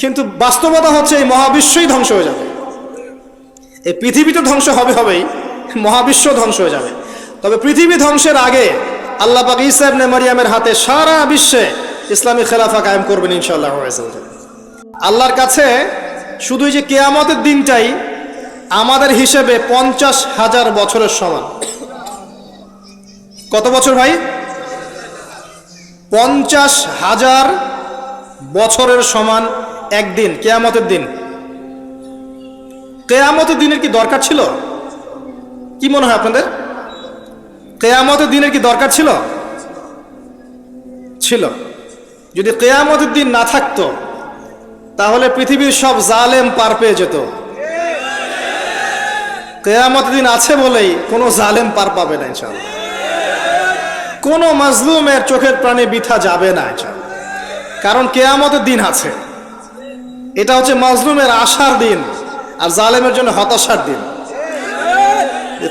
কিন্তু বাস্তবতা হচ্ছে এই মহাবিশ্বই ধ্বংস হয়ে যাবে। এই পৃথিবী তো ধ্বংস হবে হবেই, মহাবিশ্ব ধ্বংস হয়ে যাবে। তবে পৃথিবী ধ্বংসের আগে আল্লাহ পাক ইবনে মারিয়ামের হাতে সারা বিশ্বে ইসলামী খেলাফা কায়েম করবেন ইনশাল্লাহ আল্লাহর কাছে শুধু যে কেয়ামতের দিনটাই আমাদের হিসেবে পঞ্চাশ হাজার বছরের সমান। কত বছর ভাই? পঞ্চাশ হাজার বছরের সমান একদিন, কেয়ামতের দিন। কেয়ামতের দিনের কি দরকার ছিল? কি মনে হয় আপনাদের? কেয়ামতের দিনের কি দরকার ছিল? ছিল। যদি কেয়ামতের দিন না থাকতো, তাহলে পৃথিবীর সব জালেম পার পেয়ে যেত। কেয়ামতের দিন আছে বলেই কোনো জালেম পার পাবে না ইনশাল্লাহ কোনো মাজলুমের চোখের প্রাণে বিথা যাবে না ইনশাল্লাহ কারণ কেয়ামতের দিন আছে। এটা হচ্ছে মাজলুমের আশার দিন আর জালেমের জন্য হতাশার দিন।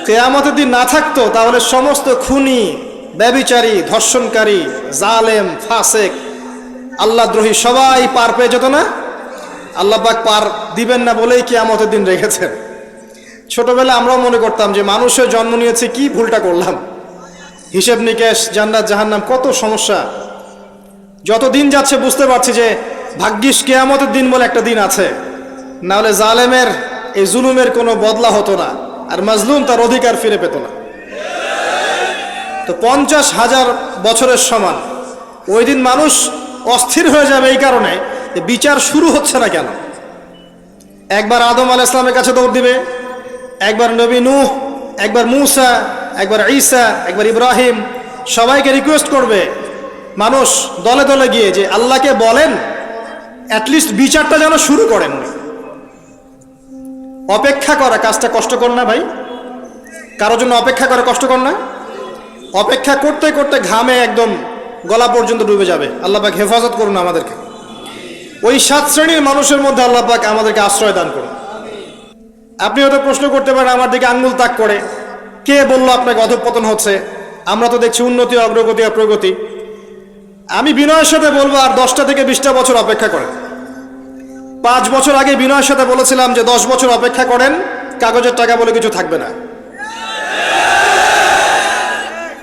কেয়ামতের দিন না থাকতো, তাহলে সমস্ত খুনি, ব্যবিচারী, ধর্ষণকারী, জালেম, ফাসেক আল্লাহ দ্রোহী সবাই পার পেয়ে যেত না? পাক পার দিবেন না বলেই কেয়ামতের দিন রেখেছেন। ছোটবেলা আমরাও মনে করতাম যে মানুষের জন্ম নিয়েছে, কি ভুলটা করলাম? হিসেব নিকেশ, জান্নাত, জাহান্নাম, কত সমস্যা। যত দিন যাচ্ছে বুঝতে পারছি যে ভাগ্যিস কেয়ামতের দিন বলে একটা দিন আছে। নাহলে জালেমের এই জুলুমের কোনো বদলা হতো না, আর মাজলুম তার অধিকার ফিরে পেত না। তো পঞ্চাশ হাজার বছরের সমান, ওই দিন মানুষ অস্থির হয়ে যাবে এই কারণে বিচার শুরু হচ্ছে না কেন? একবার আদম আল ইসলামের কাছে দৌড় দিবে, একবার নবী নূহ, একবার মুসা, একবার ঈসা, একবার ইব্রাহিম, সবাইকে রিকোয়েস্ট করবে, মানুষ দলে দলে গিয়ে যে আল্লাহকে বলেন অ্যাটলিস্ট বিচারটা যেন শুরু করেন অপেক্ষা করা, কাজটা কষ্টকর না ভাই। কারোর জন্য অপেক্ষা করা কষ্টকর না। অপেক্ষা করতে করতে ঘামে একদম গলা পর্যন্ত ডুবে যাবে। আল্লাহ পাক হেফাজত করুন আমাদেরকে। ওই সাত শ্রেণির মানুষের মধ্যে আল্লাহ পাক আমাদেরকে আশ্রয় দান করুন। আপনি হয়তো প্রশ্ন করতে পারেন, আমার দিকে আঙ্গুল তাক করে। কে বলল আপনাকে অধঃপতন হচ্ছে? আমরা তো দেখছি উন্নতি, অগ্রগতি আর প্রগতি আমি বিনয়ের সাথে বলব আর দশটা থেকে বিশটা বছর অপেক্ষা করেন। পাঁচ বছর আগে বিনয়ের সাথে বলেছিলাম যে দশ বছর অপেক্ষা করেন, কাগজের টাকা বলে কিছু থাকবে না।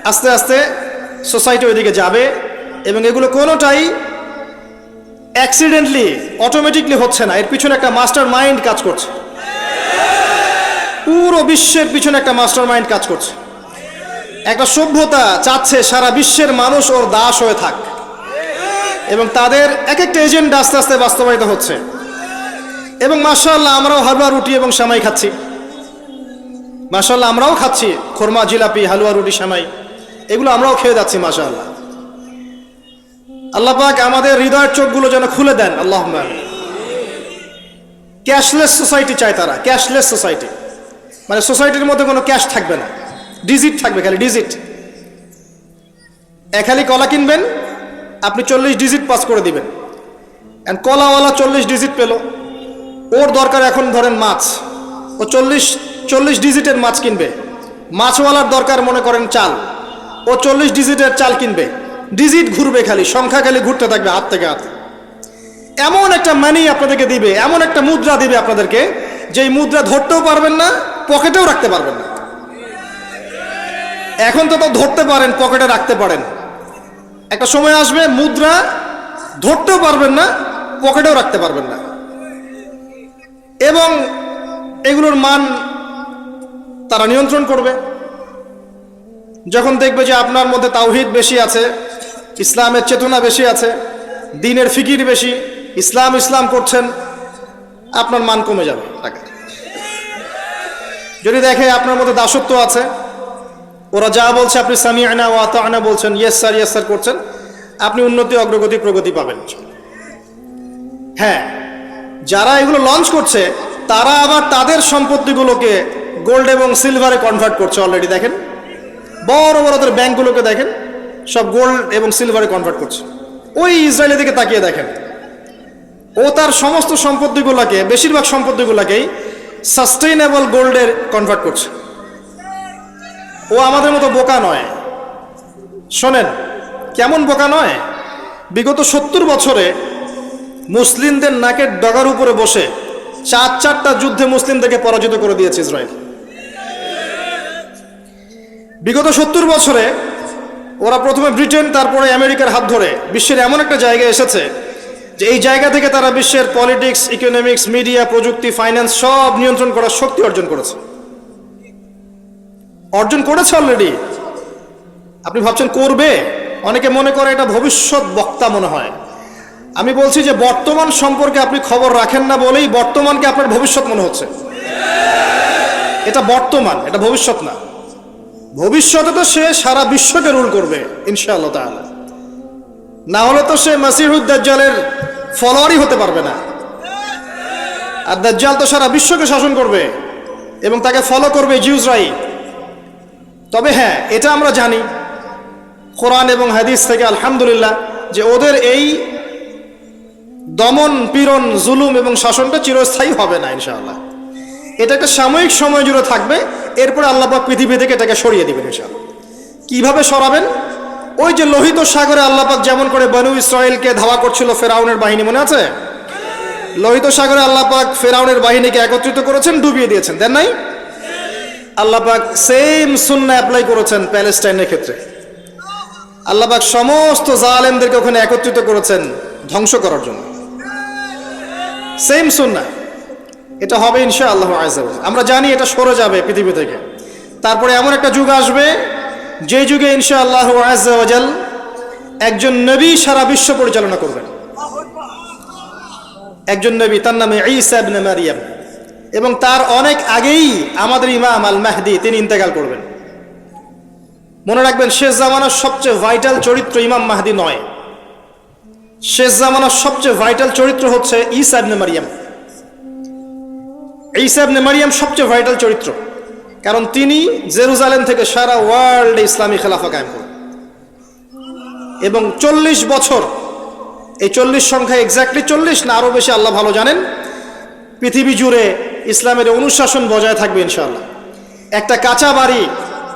আস্তে আস্তে সোসাইটি ওইদিকে যাবে এবং এগুলো কোনোটাই অ্যাক্সিডেন্টলি অটোমেটিকলি হচ্ছে না। এর পিছনে একটা মাস্টার মাইন্ড কাজ করছে। পুরো বিশ্বের পিছনে একটা মাস্টার মাইন্ড কাজ করছে। একটা সভ্যতা চাচ্ছে সারা বিশ্বের মানুষ ওর দাস হয়ে থাক। এবং তাদের এক একটা এজেন্ডা আস্তে আস্তে বাস্তবায়িত হচ্ছে। এবং মার্শাল্লাহ আমরাও হালুয়া রুটি এবং সামাই খাচ্ছি। মার্শাল্লাহ আমরাও খাচ্ছি খোরমা, জিলাপি, হালুয়া রুটি, সামাই। এগুলো আমরাও খেয়ে যাচ্ছি, মাশাআল্লাহ। আল্লাহ পাক আমাদের হৃদয়ের চোখগুলো যেন খুলে দেন আল্লাহ ক্যাশলেস সোসাইটি চায় তারা, ক্যাশলেস সোসাইটি। মানে সোসাইটির মধ্যে কোনো ক্যাশ থাকবে না। ডিজিট থাকবে খালি, ডিজিট। এক খালি কলা কিনবেন আপনি চল্লিশ ডিজিট পাস করে দিবেন। অ্যান্ড কলাওয়ালা চল্লিশ ডিজিট পেল। ওর দরকার এখন ধরেন মাছ। ও চল্লিশ চল্লিশ ডিজিটের মাছ কিনবে। মাছওয়ালার দরকার মনে করেন চাল। ও চল্লিশ ডিজিটের চাল কিনবে। ডিজিট ঘুরবে খালি, সংখ্যা খালি ঘুরতে থাকবে হাত থেকে হাত। এমন একটা মানি আপনাদেরকে দিবে, এমন একটা মুদ্রা দিবে আপনাদেরকে, যেই মুদ্রা ধরতেও পারবেন না পকেটেও রাখতে পারবেন না। এখন তো তো ধরতে পারেন পকেটে রাখতে পারেন। একটা সময় আসবে মুদ্রা ধরতেও পারবেন না, পকেটেও রাখতে পারবেন না। এবং এগুলোর মান তারা নিয়ন্ত্রণ করবে। যখন দেখবে যে আপনার মধ্যে তাওহিদ বেশি আছে, ইসলামের চেতনা বেশি আছে, দিনের ফিকির বেশি, ইসলাম ইসলাম করছেন, আপনার মান কমে যাবে। টাকা যদি দেখে আপনার মধ্যে দাসত্ব আছে ওরা যা বলছে আপনি সামি আয়না ও আয়না বলছেন ইয়েস স্যার ইয়েস স্যার করছেন, আপনি উন্নতি, অগ্রগতি, প্রগতি পাবেন। হ্যাঁ যারা এগুলো লঞ্চ করছে, তারা আবার তাদের সম্পত্তিগুলোকে গোল্ড এবং সিলভারে কনভার্ট করছে অলরেডি দেখেন। বড় বড় ওদের ব্যাংকগুলোকে দেখেন, সব গোল্ড এবং সিলভারে কনভার্ট করছে। ওই ইসরায়েলের দিকে তাকিয়ে দেখেন। ও তার সমস্ত সম্পত্তিগুলোকে, বেশিরভাগ সম্পত্তিগুলোকেই সাস্টেইনেবল গোল্ডের কনভার্ট করছে। ও আমাদের মতো বোকা নয়। শোনেন, কেমন বোকা নয়? বিগত সত্তর বছরে মুসলিমদের নাকের ডগার উপরে বসে চার চারটা যুদ্ধে মুসলিমদেরকে পরাজিত করে দিয়েছে ইসরায়েল। বিগত সত্তর বছরে ওরা প্রথমে ব্রিটেন, তারপরে আমেরিকার হাত ধরে বিশ্বের এমন একটা জায়গায় এসেছে যে এই জায়গা থেকে তারা বিশ্বের পলিটিক্স, ইকোনমিক্স, মিডিয়া, প্রযুক্তি, ফাইন্যান্স সব নিয়ন্ত্রণ করার শক্তি অর্জন করেছে। অর্জন করেছে অলরেডি আপনি ভাবছেন, করবে? অনেকে মনে করে এটা ভবিষ্যৎ বক্তা মনে হয়। আমি বলছি যে, বর্তমান সম্পর্কে আপনি খবর রাখেন না বলেই বর্তমানকে আপনার ভবিষ্যৎ মনে হচ্ছে। এটা বর্তমান, এটা ভবিষ্যৎ না। ভবিষ্যতে তো সে সারা বিশ্বকে রুল করবে, ইনশাআল্লাহ না হলে তো সে মাসিহুদ্দাজ্জালের ফলোয়ারই হতে পারবে না। আর দাজ্জাল তো সারা বিশ্বকে শাসন করবে এবং তাকে ফলো করবে জিউজরাই। তবে হ্যাঁ এটা আমরা জানি। কোরআন এবং হাদিস থেকে আলহামদুলিল্লাহ যে ওদের এই দমন, পীড়ন, জুলুম এবং শাসনটা চিরস্থায়ী হবে না, ইনশাআল্লাহ। এটা একটা সাময়িক সময় জুড়ে থাকবে, এরপরে আল্লাপাক পৃথিবী থেকে এটাকে সরিয়ে দিবেন, ইনশাআল্লাহ। কীভাবে সরাবেন? ওই যে লোহিত সাগরে আল্লাপাক যেমন করে বনু ইসরায়েলকে ধাওয়া করছিল ফেরাউনের বাহিনী, মনে আছে? লোহিত সাগরে আল্লাপাক ফেরাউনের বাহিনীকে একত্রিত করেছেন, ডুবিয়ে দিয়েছেন, দেন নাই? আল্লাপাক সেম সুন্না অ্যাপ্লাই করেছেন প্যালেস্টাইনের ক্ষেত্রে। আল্লাপাক সমস্ত জালেমদেরকে ওখানে একত্রিত করেছেন ধ্বংস করার জন্য। সেম সুন্না। এটা হবে ইনশা আল্লাহ আমরা জানি এটা সরে যাবে পৃথিবী থেকে। তারপরে এমন একটা যুগ আসবে, যে যুগে ইনশা আল্লাহ আজাল একজন নবী সারা বিশ্ব পরিচালনা করবেন। একজন নবী, তার নামে ইসাবনে মারিয়াম। এবং তার অনেক আগেই আমাদের ইমাম আল মাহদি তিনি ইন্তেকাল করবেন। মনে রাখবেন, শেষ জামানার সবচেয়ে ভাইটাল চরিত্র ইমাম মাহদি নয়। শেষ জামানার সবচেয়ে ভাইটাল চরিত্র হচ্ছে ইসাবনে মারিয়াম। ইসাবনে মারিয়াম সবচেয়ে ভাইটাল চরিত্র। কারণ তিনি জেরুজালেম থেকে সারা ওয়ার্ল্ডে ইসলামী খেলাফা কায়েম করেন। এবং চল্লিশ বছর, এই চল্লিশ সংখ্যা এক্স্যাক্টলি চল্লিশ না আরও বেশি, আল্লাহ ভালো জানেন, পৃথিবী জুড়ে ইসলামের অনুশাসন বজায় থাকবে ইনশাআল্লাহ। একটা কাঁচা বাড়ি,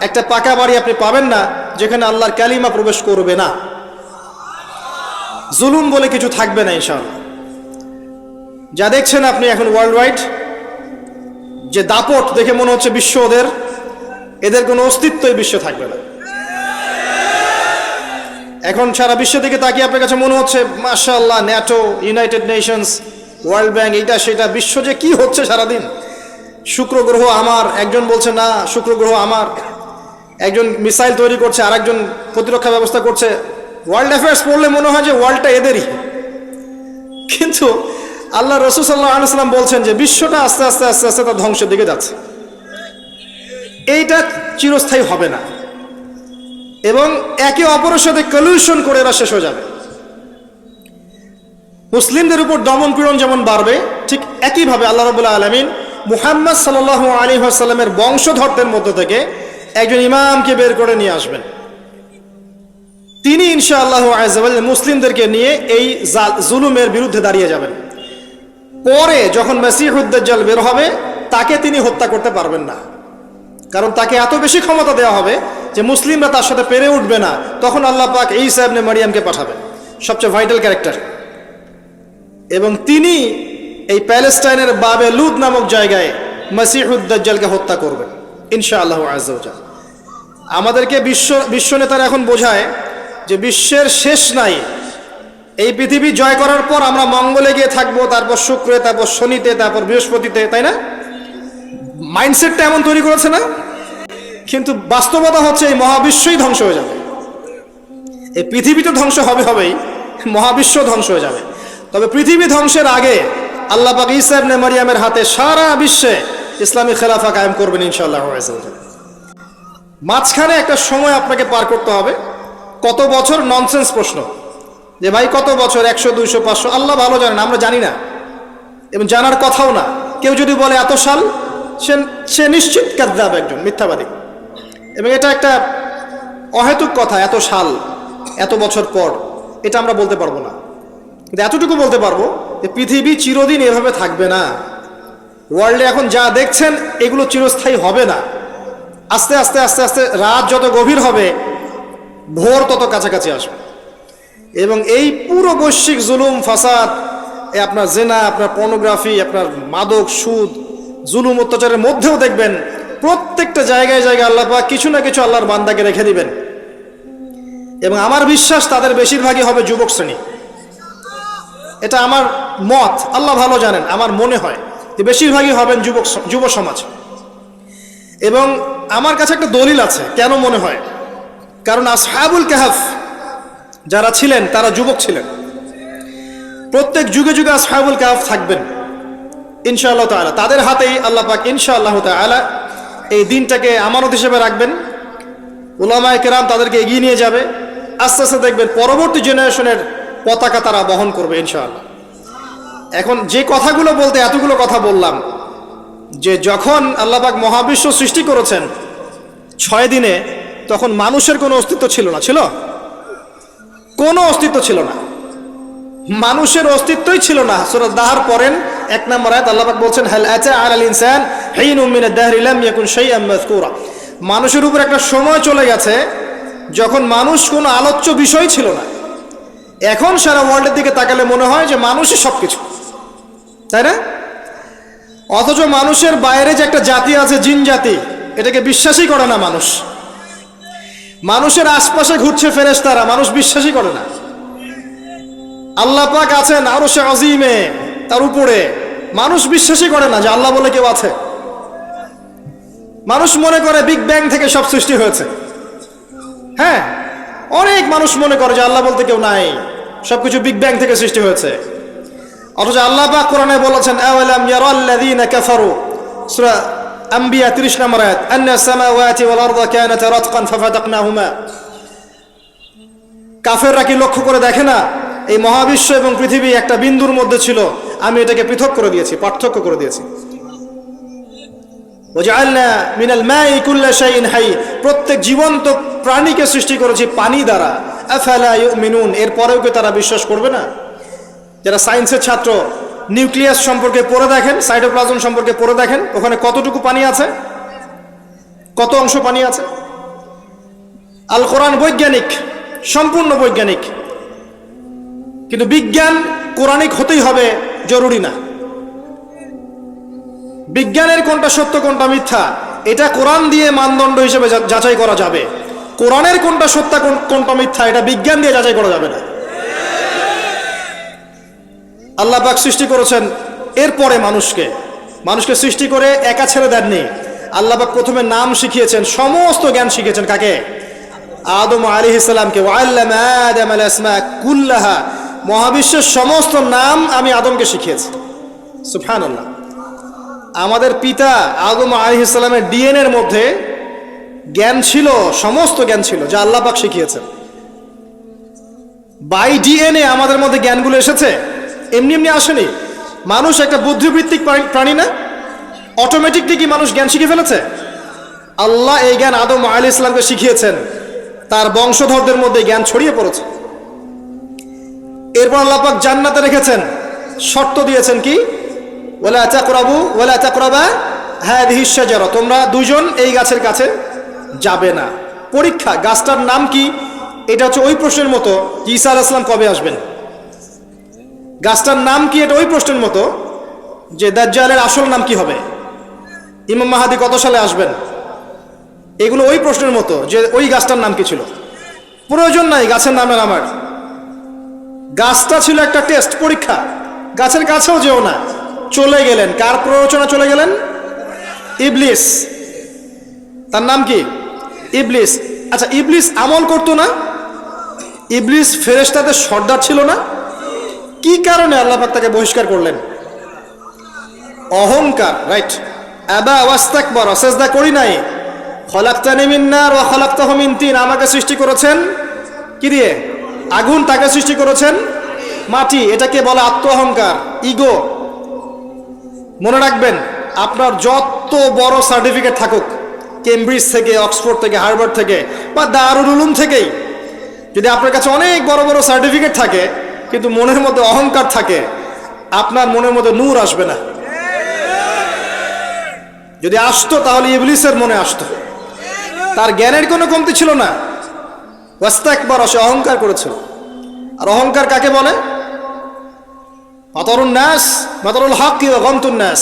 একটা পাকা বাড়ি আপনি পাবেন না, যেখানে আল্লাহর ক্যালিমা প্রবেশ করবে না। জুলুম বলে কিছু থাকবে না ইনশাআল্লাহ। যা দেখছেন আপনি এখন ওয়ার্ল্ড ওয়াইড যে দাপট দেখে মনে হচ্ছে বিশ্ব ওদের, এদের কোনো অস্তিত্বই বিশ্ব থাকবে না। এখন সারা বিশ্ব থেকে তাকিয়ে আপনার কাছে মনে হচ্ছে, মাশাআল্লাহ, NATO, United Nations World Bank এইটা সেটা বিশ্ব যে কি হচ্ছে সারাদিন? শুক্র গ্রহ আমার, একজন বলছে, না, শুক্র গ্রহ আমার। একজন মিসাইল তৈরি করছে আর একজন প্রতিরক্ষা ব্যবস্থা করছে। ওয়ার্ল্ড অ্যাফেয়ার্স পড়লে মনে হয় যে ওয়ার্ল্ডটা এদেরই। কিন্তু আল্লাহ রসুল সাল্লাহ আলসালাম বলছেন যে বিশ্বটা আস্তে আস্তে আস্তে আস্তে তার ধ্বংসের দিকে যাচ্ছে। এইটা চিরস্থায়ী হবে না। এবং একে অপরের সাথে কলিউশন করে এরা শেষ হয়ে যাবে। মুসলিমদের উপর দমন পীড়ন যেমন বাড়বে, ঠিক একইভাবে আল্লাহ রবুল্লাহ আলমিন মুহাম্মদ সাল আলী আসাল্লামের বংশধরদের মধ্য থেকে একজন ইমামকে বের করে নিয়ে আসবেন। তিনি ইনশা আল্লাহ মুসলিমদেরকে নিয়ে এই জুলুমের বিরুদ্ধে দাঁড়িয়ে যাবেন। পরে যখন মেসিহুদ্দাল বের হবে, তাকে তিনি হত্যা করতে পারবেন না। কারণ তাকে এত বেশি ক্ষমতা দেওয়া হবে যে মুসলিমরা তার সাথে পেরে উঠবে না। তখন আল্লাহ পাক এই সাহেবনে মারিয়ামকে পাঠাবেন। সবচেয়ে ভাইটাল ক্যারেক্টার। এবং তিনি এই প্যালেস্টাইনের বাবে লুদ নামক জায়গায় মসিহুদ্দালকে হত্যা করবেন ইনশা আল্লাহ আজাল আমাদেরকে বিশ্ব বিশ্ব নেতারা এখন বোঝায় যে বিশ্বের শেষ নাই। এই পৃথিবী জয় করার পর আমরা মঙ্গলে গিয়ে থাকব, তারপর শুক্রে, তারপর শনিতে, তারপর বৃহস্পতিতে, তাই না? মাইন্ডসেটটা এমন তৈরি করেছে না? কিন্তু বাস্তবতা হচ্ছে এই মহাবিশ্বই ধ্বংস হয়ে যাবে। এই পৃথিবী তো ধ্বংস হবে হবেই, মহাবিশ্ব ধ্বংস হয়ে যাবে। তবে পৃথিবী ধ্বংসের আগে আল্লাহ পাক ইসাবনে মারিয়ামের হাতে সারা বিশ্বে ইসলামী খেলাফা কায়েম করবেন ইনশাআল্লাহ মাঝখানে একটা সময় আপনাকে পার করতে হবে। কত বছর? ননসেন্স প্রশ্ন। যে ভাই, কত বছর? একশো, দুইশো, পাঁচশো? আল্লাহ ভালো জানেন আমরা জানি না। এবং জানার কথাও না। কেউ যদি বলে, এত সাল? সে সে নিশ্চিত কাদ্দাব একজন, মিথ্যাবাদী। এবং এটা একটা অহেতুক কথা, এত সাল, এত বছর পর। এটা আমরা বলতে পারব না। কিন্তু এতটুকু বলতে পারব যে পৃথিবী চিরদিন এভাবে থাকবে না। ওয়ার্ল্ডে এখন যা দেখছেন, এগুলো চিরস্থায়ী হবে না। আস্তে আস্তে আস্তে আস্তে রাত যত গভীর হবে, ভোর তত কাছাকাছি আসবে। এবং এই পুরো বৈশ্বিক জুলুম, ফাসাদ আপনার জেনা, আপনার পর্নোগ্রাফি আপনার মাদক, সুদ, জুলুম, অত্যাচারের মধ্যেও দেখবেন, প্রত্যেকটা জায়গায় জায়গায় আল্লাহ পাক কিছু না কিছু আল্লাহর বান্দাকে রেখে দিবেন। এবং আমার বিশ্বাস তাদের বেশিরভাগই হবে যুবক শ্রেণি। এটা আমার মত, আল্লাহ ভালো জানেন, আমার মনে হয়। যে বেশিরভাগই হবেন যুবক যুব সমাজ। এবং আমার কাছে একটা দলিল আছে, কেন মনে হয়? কারণ আসহাবুল কাহাফ যারা ছিলেন, তারা যুবক ছিলেন। প্রত্যেক যুগে যুগে আসহাবুল কাহাফ থাকবেন, ইনশাআল্লাহ তাআলা। তাদের হাতেই আল্লাহ পাক ইনশাআল্লাহ তাআলা এই দিনটাকে আমানত হিসেবে রাখবেন। ওলামায় কেরাম তাদেরকে এগিয়ে নিয়ে যাবে। আস্তে আস্তে দেখবেন পরবর্তী জেনারেশনের পতাকা তারা বহন করবে, ইনশাআল্লাহ। এখন যে কথাগুলো বলতে, এতগুলো কথা বললাম, যে যখন আল্লাহবাক মহাবিশ্ব সৃষ্টি করেছেন, ছয় দিনে, তখন মানুষের কোনো অস্তিত্ব ছিল না, ছিল? কোনো অস্তিত্ব ছিল না। মানুষের অস্তিত্বই ছিল না। সুরত দাহার পরেন এক নম্বর আয়াত আল্লাহ পাক বলছেন, হাল আতা আলাল ইনসান হিন মিন আদ-দাহর লাম ইয়াকুন শাইআন মাযকুরা। মানুষের উপর একটা সময় চলে গেছে, যখন মানুষ কোনো আলোচ্য বিষয় ছিল না। এখন সারা ওয়ার্ল্ডের দিকে তাকালে মনে হয় যে মানুষই সবকিছু। তাই না? অথচ মানুষের বাইরে যে একটা জাতি আছে জিন জাতি, এটাকে বিশ্বাসই করে না মানুষ। মানুষের আশপাশে ঘুরছে ফেরেশতারা, মানুষ বিশ্বাসই করে না। আল্লাহ পাক আছেন আরও সে অজিমে তার উপরে। মানুষ বিশ্বাসই করে না যে আল্লাহ বলে কেউ আছে। মানুষ মনে করে বিগ ব্যাং থেকে সব সৃষ্টি হয়েছে। হ্যাঁ অনেক মানুষ মনে করে যে আল্লাহ বলতে কেউ নাই। সবকিছু বিগ ব্যাং থেকে সৃষ্টি হয়েছে। অথচ আল্লাহ পাক কোরআনে বলেছেন, আওয়ালাম ইয়ারাল্লাযীনা কাফারু? সূরা আম্বিয়া 30 নম্বর আয়াত, আন্না সামাওয়াতি ওয়াল আরদা কানাতা রাতকান ফাফাতাকনাহুমা কাফেররা কি লক্ষ্য করে দেখে না? এই মহাবিশ্ব এবং পৃথিবী একটা বিন্দুর মধ্যে ছিল। আমি এটাকে পৃথক করে দিয়েছি, পার্থক্য করে দিয়েছি। মিনাল হাই প্রত্যেক জীবন্ত প্রাণীকে সৃষ্টি করেছি পানি দ্বারা। আফালা ইউমিনুন এরপরেও কি তারা বিশ্বাস করবে না? যারা সায়েন্সের ছাত্র, নিউক্লিয়াস সম্পর্কে পড়ে দেখেন, সাইটোপ্লাজম সম্পর্কে পড়ে দেখেন, ওখানে কতটুকু পানি আছে? কত অংশ পানি আছে? আল কোরআন বৈজ্ঞানিক, সম্পূর্ণ বৈজ্ঞানিক। কিন্তু বিজ্ঞান কোরআনিক হতেই হবে, জরুরি না। বিজ্ঞানের কোনটা সত্য, কোনটা মিথ্যা? এটা কোরআন দিয়ে মানদণ্ড হিসেবে যাচাই করা যাবে। কোরআনের কোনটা সত্য, কোন- কোনটা মিথ্যা, এটা বিজ্ঞান দিয়ে যাচাই করা যাবে না। আল্লাহ পাক সৃষ্টি করেছেন এরপরে মানুষকে। মানুষকে সৃষ্টি করে একা ছেড়ে দেননি। আল্লাহ পাক প্রথমে নাম শিখিয়েছেন, সমস্ত জ্ঞান শিখিয়েছেন কাকে? আদম আলী ইসলামকে কুল্লাহা। মহাবিশ্বের সমস্ত নাম আমি আদমকে শিখিয়েছি। সুফান আল্লাহ আমাদের পিতা আদম আলী ইসলামের ডিএনএর মধ্যে জ্ঞান ছিল, সমস্ত জ্ঞান ছিল, যা আল্লাহ পাক শিখিয়েছেন। বাই ডিএনএ আমাদের মধ্যে জ্ঞানগুলো এসেছে? এমনি এমনি আসেনি। মানুষ একটা বুদ্ধিবৃত্তিক প্রাণী- না? অটোমেটিকলি কি মানুষ জ্ঞান শিখে ফেলেছে? আল্লাহ এই জ্ঞান আদম আলী ইসলামকে শিখিয়েছেন। তার বংশধরদের মধ্যে জ্ঞান ছড়িয়ে পড়েছে। এরপর আল্লাহ পাক জান্নাতে রেখেছেন। শর্ত দিয়েছেন কি? ওলা চাকরাবু ওলা চাকরাবা হ্যাঁ দিহিসাজার তোমরা দুজন এই গাছের কাছে যাবে না। পরীক্ষা, গাছটার নাম কি? এটা হচ্ছে ওই প্রশ্নের মতো, ঈসা আলাহ ইসলাম কবে আসবেন? গাছটার নাম কি? এটা ওই প্রশ্নের মতো, যে দাজ্জালের আসল নাম কি হবে? ইমাম মাহাদি কত সালে আসবেন? এগুলো ওই প্রশ্নের মতো, যে ওই গাছটার নাম কি ছিল? প্রয়োজন নাই, গাছের নামের আমার। গাছটা ছিল একটা টেস্ট পরীক্ষা। গাছের কাছেও যেও না। চলে গেলেন। কার প্ররোচনা চলে গেলেন? ইবলিস। তার নাম কি? ইবলিস। আচ্ছা ইবলিস আমল করতো না? ইবলিস ফেরেশতাদের সর্দার ছিল না? কি কারণে আল্লাহাক তাকে বহিষ্কার করলেন? অহংকার রাইট আবা ওয়াস্তাক বড় সেজদা করি নাই। খলাক্তানি মিন্নার ও খলাক্তাহ মিন তিন। আমাকে সৃষ্টি করেছেন কি দিয়ে? আগুন তাকে সৃষ্টি করেছেন? মাটি, এটাকে বলে আত্ম অহংকার ইগো। মনে রাখবেন, আপনার যত বড় সার্টিফিকেট থাকুক কেমব্রিজ থেকে অক্সফোর্ড থেকে হার্ভার্ড থেকে, বা দারুল উলুম থেকেই, যদি আপনার কাছে অনেক বড় বড় সার্টিফিকেট থাকে, কিন্তু মনের মধ্যে অহংকার থাকে, আপনার মনের মধ্যে নূর আসবে না। যদি আসতো, তাহলে ইবলিসের মনে আসতো। তার জ্ঞানের কোনো কমতি ছিল না। ওয়াস্তা একবার সে অহংকার করেছিল। আর অহংকার কাকে বলে? অতরুণ ন্যাস মাতরুল হক ন্যাস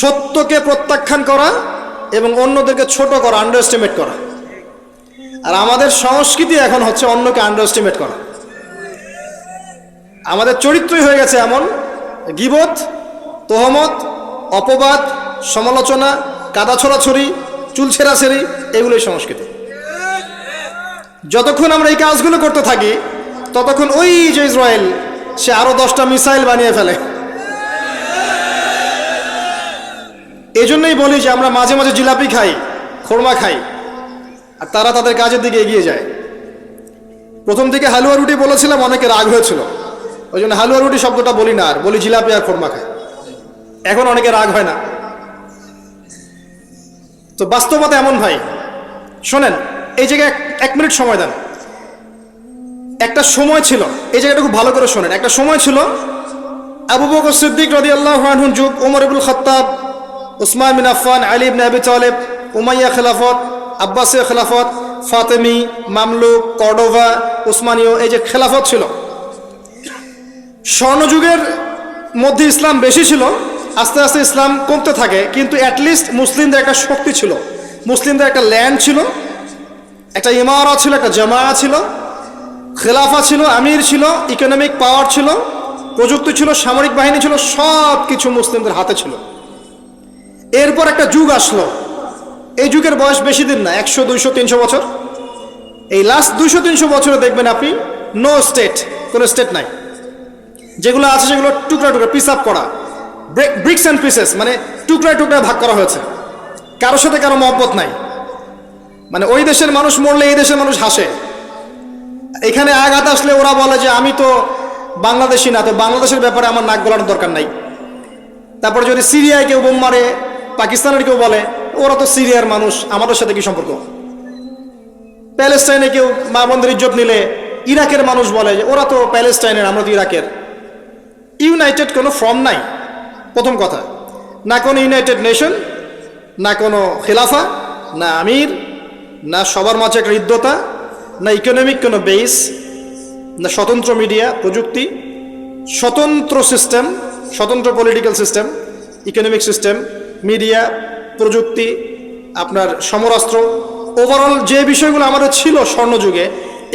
সত্যকে প্রত্যাখ্যান করা এবং অন্যদেরকে ছোট করা আন্ডার এস্টিমেট করা। আর আমাদের সংস্কৃতি এখন হচ্ছে অন্যকে আন্ডার এস্টিমেট করা। আমাদের চরিত্রই হয়ে গেছে এমন, গিবত, তোহমত, অপবাদ, সমালোচনা কাদা ছড়াছড়ি চুল ছেঁড়াছেড়ি এগুলোই সংস্কৃতি। যতক্ষণ আমরা এই কাজগুলো করতে থাকি, ততক্ষণ ওই যে ইসরায়েল সে আরও দশটা মিসাইল বানিয়ে ফেলে। এই জন্যই বলি যে আমরা মাঝে মাঝে জিলাপি খাই, খোরমা খাই, আর তারা তাদের কাজের দিকে এগিয়ে যায়। প্রথম থেকে হালুয়া রুটি বলেছিলাম, অনেকে রাগ হয়েছিল। ওই জন্য হালুয়া রুটি শব্দটা বলি না আর, বলি জিলাপি আর খোরমা খাই। এখন অনেকে রাগ হয় না। তো বাস্তবতা এমন ভাই, শোনেন, এই জায়গায় এক- এক মিনিট সময় দেন। একটা সময় ছিল, এই জায়গাটা খুব ভালো করে শোনেন, একটা সময় ছিল আবু বকর সিদ্দিক রদি আল্লাহ যুগ, উমর ইবুল খত্তাব, উসমান বিন আফফান, আলী ইবনে তালেব, উমাইয়া খেলাফত, আব্বাসীয় খেলাফত, ফাতেমি, মামলুক, কর্ডোভা, উসমানীয়, এই যে খেলাফত ছিল। স্বর্ণযুগের মধ্যে ইসলাম বেশি ছিল, আস্তে আস্তে ইসলাম কমতে থাকে, কিন্তু অ্যাটলিস্ট মুসলিমদের একটা শক্তি ছিল, মুসলিমদের একটা ল্যান্ড ছিল, একটা ইমারা ছিল, একটা জামায়া ছিল খেলাফা ছিল, আমির ছিল ইকোনমিক পাওয়ার ছিল, প্রযুক্তি ছিল, সামরিক বাহিনী ছিল সব কিছু মুসলিমদের হাতে ছিল। এরপর একটা যুগ আসলো। এই যুগের বয়স বেশি দিন না, একশো, দুইশো, তিনশো বছর। এই লাস্ট দুইশো, তিনশো বছরে দেখবেন আপনি নো স্টেট কোনো স্টেট নাই। যেগুলো আছে সেগুলো টুকরা টুকরা পিস আপ করা। ব্রিক্স অ্যান্ড পিসেস মানে টুকরা টুকরা ভাগ করা হয়েছে। কারোর সাথে কারও মহব্বত নাই। মানে ওই দেশের মানুষ মরলে এই দেশের মানুষ হাসে। এখানে আঘাত আসলে ওরা বলে যে আমি তো বাংলাদেশি না, তো বাংলাদেশের ব্যাপারে আমার নাক গলানোর দরকার নাই। তারপরে যদি সিরিয়ায় কেউ বোম মারে, পাকিস্তানের কেউ বলে, ওরা তো সিরিয়ার মানুষ, আমাদের সাথে কি সম্পর্ক? প্যালেস্টাইনে কেউ মা বন্ধের ইজ্জত নিলে ইরাকের মানুষ বলে যে, ওরা তো প্যালেস্টাইনের, আমরা তো ইরাকের। ইউনাইটেড কোনো ফর্ম নাই, প্রথম কথা। না কোনো ইউনাইটেড নেশন, না কোনো খেলাফা, না আমির, না সবার মাঝে একটা হৃদ্যতা না ইকোনমিক কোনো বেস না স্বতন্ত্র মিডিয়া প্রযুক্তি, স্বতন্ত্র সিস্টেম স্বতন্ত্র political system economic system media প্রযুক্তি, আপনার সমরাস্ত্র ওভারঅল যে বিষয়গুলো আমাদের ছিল স্বর্ণযুগে,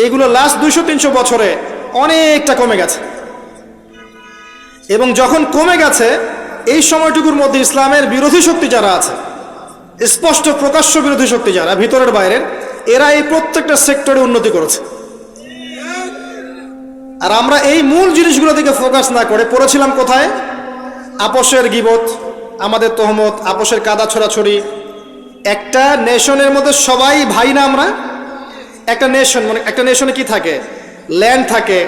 এগুলো লাস্ট দুইশো, তিনশো বছরে অনেকটা কমে গেছে। এবং যখন কমে গেছে, এই সময়টুকুর মধ্যে ইসলামের বিরোধী শক্তি যারা আছে, স্পষ্ট প্রকাশ্য বিরোধী শক্তি যারা, ভিতরের বাইরের এরা এই প্রত্যেকটা সেক্টরে উন্নতি করেছে। আর আমরা এই মূল জিনিসগুলো দিকে ফোকাস না করে পড়েছিলাম কোথায়? আপসের গিবত, আমাদের তহমত আপসের কাদা ছড়াছড়ি। একটা নেশনের মধ্যে সবাই ভাই না আমরা? একটা নেশন মানে একটা নেশনে কি থাকে? ল্যান্ড থাকে,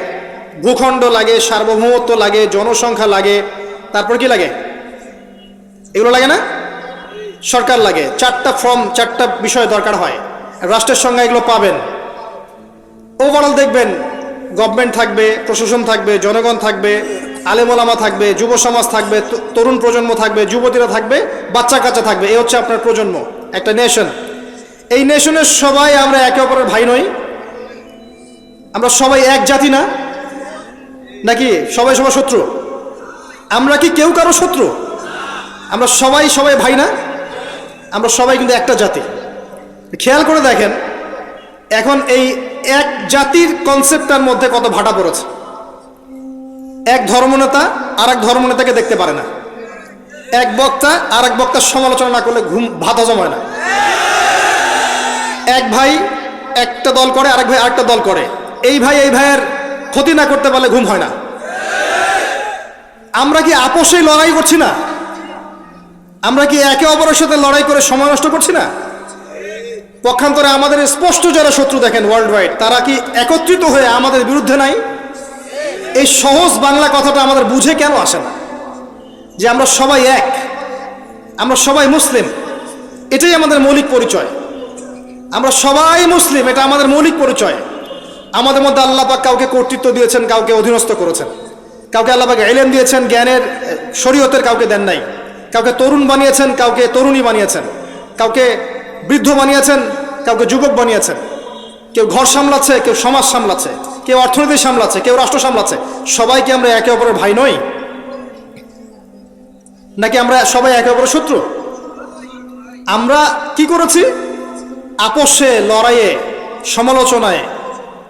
ভূখণ্ড লাগে, সার্বভৌমত্ব লাগে, জনসংখ্যা লাগে। তারপর কি লাগে? এগুলো লাগে না? সরকার লাগে। চারটা ফর্ম চারটা বিষয় দরকার হয়। রাষ্ট্রের সঙ্গে এগুলো পাবেন। ওভারঅল দেখবেন গভর্নমেন্ট থাকবে, প্রশাসন থাকবে, জনগণ থাকবে আলেমোলামা থাকবে, যুব সমাজ থাকবে তরুণ প্রজন্ম থাকবে, যুবতীরা থাকবে, বাচ্চা কাচ্চা থাকবে। এই হচ্ছে আপনার প্রজন্ম, একটা নেশন এই নেশনের সবাই আমরা একে অপরের ভাই নই। আমরা সবাই এক জাতি না? নাকি সবাই সবার শত্রু? আমরা কি কেউ কারও শত্রু? আমরা সবাই সবাই ভাই না? আমরা সবাই কিন্তু একটা জাতি। খেয়াল করে দেখেন, এখন এই এক জাতির কনসেপ্টটার মধ্যে কত ভাটা পড়েছে। এক ধর্মনেতা আর এক ধর্মনেতাকে দেখতে পারে না। এক বক্তা আর এক বক্তার সমালোচনা না করলে ঘুম, ভাত হজম হয় না। এক ভাই একটা দল করে, আরেক ভাই আরেকটা দল করে। এই ভাই এই ভাইয়ের ক্ষতি না করতে পারলে ঘুম হয় না। আমরা কি আপোষেই লড়াই করছি না? আমরা কি একে অপরের সাথে লড়াই করে সময় নষ্ট করছি না? পক্ষান্তরে আমাদের স্পষ্ট যারা শত্রু দেখেন ওয়ার্ল্ড ওয়াইড তারা কি একত্রিত হয়ে আমাদের বিরুদ্ধে নাই? এই সহজ বাংলা কথাটা আমাদের বুঝে কেন আসে না? যে আমরা সবাই এক, আমরা সবাই মুসলিম, এটাই আমাদের মৌলিক পরিচয়। আমরা সবাই মুসলিম, এটা আমাদের মৌলিক পরিচয়। আমাদের মধ্যে আল্লাহ পাক কাউকে কর্তৃত্ব দিয়েছেন, কাউকে অধীনস্থ করেছেন। কাউকে আল্লাহ পাক দিয়েছেন, জ্ঞানের, শরীয়তের কাউকে দেন নাই। কাউকে তরুণ বানিয়েছেন, কাউকে তরুণী বানিয়েছেন। কাউকে বৃদ্ধ বানিয়েছেন, কাউকে যুবক বানিয়েছেন, কেউ ঘর সামলাচ্ছে, কেউ সমাজ সামলাচ্ছে, কেউ অর্থনীতি সামলাচ্ছে, কেউ রাষ্ট্র সামলাচ্ছে, সবাইকে আমরা একে অপরের ভাই নই? নাকি আমরা সবাই একে অপরের শত্রু? আমরা কি করেছি? আপোষে, লড়াইয়ে, সমালোচনায়,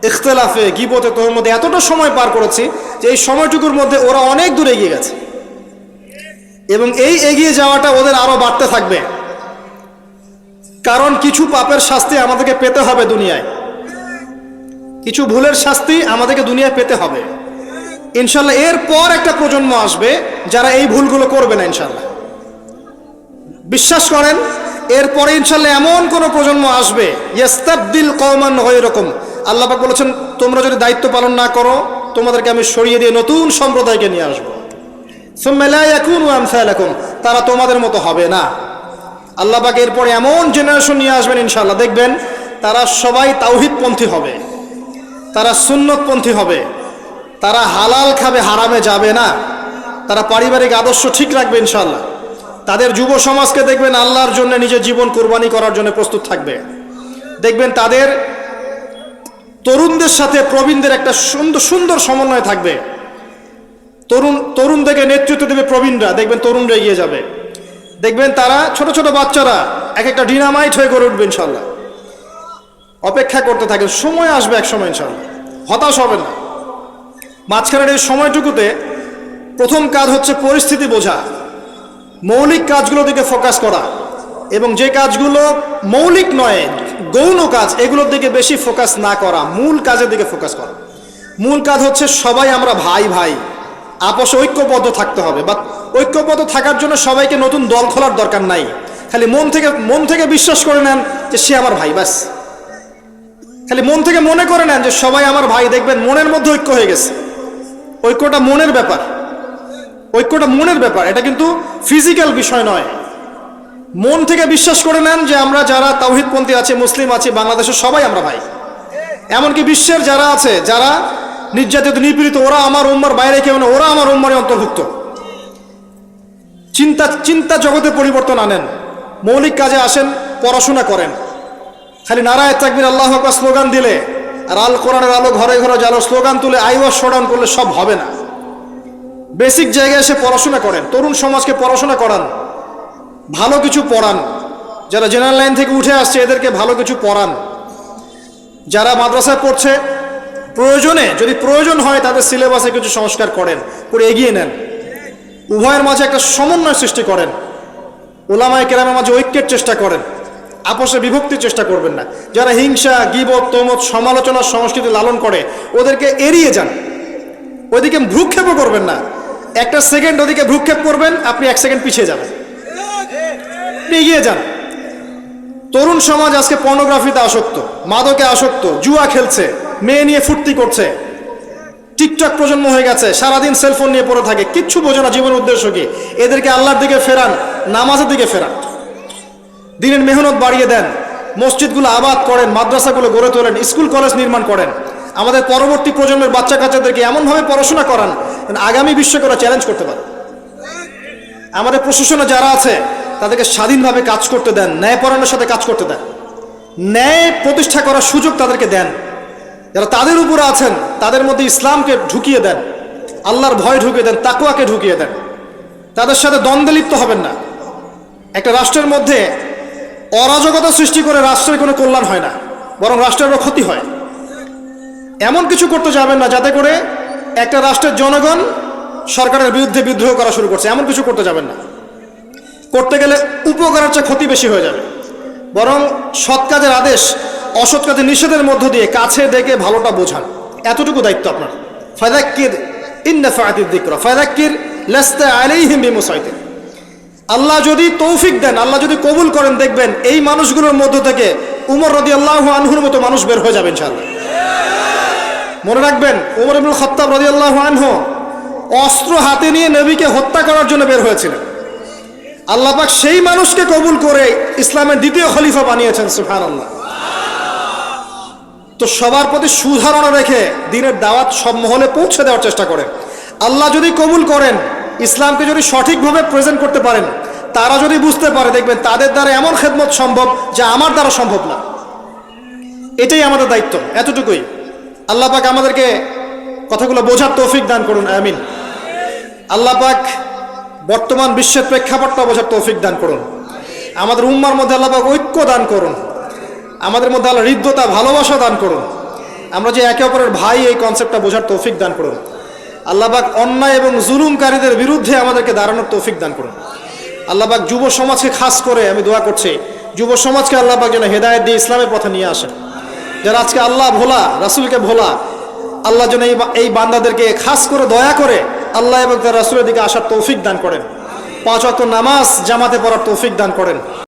ইখতলাফে, গিবতে মধ্যে এতটা সময় পার করেছি যে এই সময়টুকুর মধ্যে ওরা অনেক দূর এগিয়ে গেছে। এবং এই এগিয়ে যাওয়াটা ওদের আরও বাড়তে থাকবে। কারণ কিছু পাপের শাস্তি আমাদেরকে পেতে হবে দুনিয়ায়। কিছু ভুলের শাস্তি আমাদেরকে দুনিয়ায় পেতে হবে। ইনশাল্লাহ এরপর একটা প্রজন্ম আসবে যারা এই ভুলগুলো করবে না ইনশাল্লাহ। বিশ্বাস করেন এরপরে ইনশাল্লাহ এমন কোন প্রজন্ম আসবে ইস্তাবদিল কওমান হয় এরকম আল্লাহ পাক বলেছেন, তোমরা যদি দায়িত্ব পালন না করো, তোমাদেরকে আমি সরিয়ে দিয়ে নতুন সম্প্রদায়কে নিয়ে আসব। সুম্মা লা ইয়াকুনু আমসালাকুম। তারা তোমাদের মতো হবে না। আল্লাহ পাক এরপরে এমন জেনারেশন নিয়ে আসবেন ইনশাল্লাহ দেখবেন তারা সবাই তাওহিদপন্থী হবে, তারা সুন্নতপন্থী হবে, তারা হালাল খাবে, হারামে যাবে না, তারা পারিবারিক আদর্শ ঠিক রাখবে ইনশাল্লাহ তাদের যুব সমাজকে দেখবেন আল্লাহর জন্য নিজের জীবন কোরবানি করার জন্য প্রস্তুত থাকবে। দেখবেন তাদের তরুণদের সাথে প্রবীণদের একটা সুন্দর সুন্দর সমন্বয় থাকবে। তরুণ তরুণ থেকে নেতৃত্ব দেবে প্রবীণরা, দেখবেন তরুণরা এগিয়ে যাবে। দেখবেন তারা, ছোট ছোট বাচ্চারা এক একটা ডিনামাইট হয়ে গড়ে উঠবে ইনশাল্লাহ। অপেক্ষা করতে থাকেন, সময় আসবে এক সময় ইনশাল্লাহ। হতাশ হবে না। মাঝখানের এই সময়টুকুতে প্রথম কাজ হচ্ছে পরিস্থিতি বোঝা, মৌলিক কাজগুলো দিকে ফোকাস করা এবং যে কাজগুলো মৌলিক নয়, গৌণ কাজ, এগুলোর দিকে বেশি ফোকাস না করা, মূল কাজের দিকে ফোকাস করা। মূল কাজ হচ্ছে সবাই আমরা ভাই ভাই আপসে ঐক্যবদ্ধ থাকতে হবে। বা ঐক্যবদ্ধ থাকার জন্য সবাইকে নতুন দল খোলার দরকার নাই। খালি মন থেকে মন থেকে বিশ্বাস করে নেন যে সে আমার ভাই, ব্যাস। খালি মন থেকে মনে করে নেন যে সবাই আমার ভাই। দেখবেন মনের মধ্যে ঐক্য হয়ে গেছে। ঐক্যটা মনের ব্যাপার। ঐক্যটা মনের ব্যাপার। এটা কিন্তু ফিজিক্যাল বিষয় নয়। মন থেকে বিশ্বাস করে নেন যে আমরা যারা তাওহিদপন্থী আছে, মুসলিম আছে, বাংলাদেশের সবাই আমরা ভাই। এমনকি বিশ্বের যারা আছে, যারা নির্যাতিত, নিপীড়িত, ওরা আমার উম্মার বাইরে কেউ না, ওরা আমার উম্মারে অন্তর্ভুক্ত। চিন্তা চিন্তা জগতে পরিবর্তন আনেন, মৌলিক কাজে আসেন, পড়াশোনা করেন। খালি নারায় তাকবির আল্লাহ আকবার স্লোগান দিলে আর আল কোরআনের আলো ঘরে ঘরে জালো স্লোগান তুলে আইওয়াস শোডাউন করলে সব হবে না। বেসিক জায়গায় এসে পড়াশোনা করেন, তরুণ সমাজকে পড়াশোনা করান, ভালো কিছু পড়ান। যারা জেনারেল লাইন থেকে উঠে আসছে, এদেরকে ভালো কিছু পড়ান। যারা মাদ্রাসায় পড়ছে প্রয়োজনে, যদি প্রয়োজন হয় তাদের সিলেবাসে কিছু সংস্কার করেন, করে এগিয়ে নেন। উভয়ের মাঝে একটা সমন্বয় সৃষ্টি করেন। ওলামায় কেরামের মাঝে ঐক্যের চেষ্টা করেন। আপোষে বিভক্তির চেষ্টা করবেন না। যারা হিংসা, গিবত, তমত সমালোচনার সংস্কৃতি লালন করে, ওদেরকে এড়িয়ে যান। ওইদিকে ভ্রুক্ষেপও করবেন না। একটা সেকেন্ড ওদিকে ভ্রুক্ষেপ করবেন, আপনি এক সেকেন্ড পিছিয়ে যাবেন। আপনি এগিয়ে যান। তরুণ সমাজ আজকে পর্নোগ্রাফিতে আসক্ত, মাদকে আসক্ত, জুয়া খেলছে। মেয়ে নিয়ে ফুর্তি করছে। টিকটক প্রজন্ম হয়ে গেছে, সারাদিন সেলফোন নিয়ে পড়ে থাকে। কিচ্ছু বোঝে না জীবনের উদ্দেশ্য কি। এদেরকে আল্লাহর দিকে ফেরান, নামাজের দিকে ফেরান। দিনের মেহনত বাড়িয়ে দেন, মসজিদগুলো আবাদ করেন, মাদ্রাসাগুলো গড়ে তোলেন, স্কুল, কলেজ নির্মাণ করেন। আমাদের পরবর্তী প্রজন্মের বাচ্চা কাচ্চাদেরকে এমনভাবে পড়াশোনা করান আগামী বিশ্বকে ওরা চ্যালেঞ্জ করতে পারে। আমাদের প্রশাসনে যারা আছে, তাদেরকে স্বাধীনভাবে কাজ করতে দেন ন্যায়পরায়ণের সাথে কাজ করতে দেন। ন্যায় প্রতিষ্ঠা করার সুযোগ তাদেরকে দেন। যারা তাদের উপরে আছেন, তাদের মধ্যে ইসলামকে ঢুকিয়ে দেন, আল্লাহর ভয় ঢুকিয়ে দেন তাকুয়াকে ঢুকিয়ে দেন, তাদের সাথে দ্বন্দ্বে লিপ্ত হবেন না। একটা রাষ্ট্রের মধ্যে অরাজকতা সৃষ্টি করে রাষ্ট্রের কোনো কল্যাণ হয় না, বরং রাষ্ট্রেরও ক্ষতি হয়। এমন কিছু করতে যাবেন না, যাতে করে একটা রাষ্ট্রের জনগণ সরকারের বিরুদ্ধে বিদ্রোহ করা শুরু করছে, এমন কিছু করতে যাবেন না। করতে গেলে উপকারের চেয়ে ক্ষতি বেশি হয়ে যাবে। বরং সৎ কাজের আদেশ অসৎ কাজের নিষেধের মধ্য দিয়ে কাছে ডেকে ভালোটা বোঝান। এতটুকু দায়িত্ব আপনার। ফায়দাক্কির ইন্না ফায়াতির দিকরা ফায়দাক্কির লেস্তে আলাইহিম বিমুসাইতিন। আল্লাহ যদি তৌফিক দেন, আল্লাহ যদি কবুল করেন, দেখবেন এই মানুষগুলোর মধ্য থেকে উমর রদি আল্লাহ আনহুর মতো মানুষ বের হয়ে যাবে ইনশাআল্লাহ। মনে রাখবেন, উমর ইবুল খত্তাব রদি আল্লাহ আনহু অস্ত্র হাতে নিয়ে নবীকে হত্যা করার জন্য বের হয়েছিলেন। আল্লাহ পাক সেই মানুষকে কবুল করে ইসলামের দ্বিতীয় খলিফা বানিয়েছেন সুফান আল্লাহ তো সবার প্রতি সুধারণা রেখে দিনের দাওয়াত সব মহলে পৌঁছে দেওয়ার চেষ্টা করেন আল্লাহ যদি কবুল করেন, ইসলামকে যদি সঠিকভাবে প্রেজেন্ট করতে পারেন, তারা যদি বুঝতে পারে, দেখবেন তাদের দ্বারা এমন খেদমত সম্ভব যা আমার দ্বারা সম্ভব না। এটাই আমাদের দায়িত্ব, এতটুকুই। আল্লাহ পাক আমাদেরকে কথাগুলো বোঝার তৌফিক দান করুন, আমিন। আল্লাহ পাক বর্তমান বিশ্বের প্রেক্ষাপটটা বোঝার তৌফিক দান করুন। আমাদের উম্মার মধ্যে আল্লাহ পাক ঐক্য দান করুন। আমাদের মধ্যে আল্লাহ হৃদ্যতা, ভালোবাসা দান করুন। আমরা যে একে অপরের ভাই, এই কনসেপ্টটা বোঝার তৌফিক দান করুন। আল্লাহবাক অন্যায় এবং জুলুমকারীদের বিরুদ্ধে আমাদেরকে দাঁড়ানোর তৌফিক দান করুন। আল্লাহবাক যুব সমাজকে খাস করে আমি দোয়া করছি, যুব সমাজকে আল্লাহবাক যেন হেদায়ত দিয়ে ইসলামের পথে নিয়ে আসেন। যারা আজকে আল্লাহ ভোলা, রাসুলকে ভোলা, আল্লাহ যেন এই বান্দাদেরকে খাস করে, দয়া করে আল্লাহ এবং তার রাসুলের দিকে আসার তৌফিক দান করেন। পাঁচ অক্ট নামাজ জামাতে পড়ার তৌফিক দান করেন।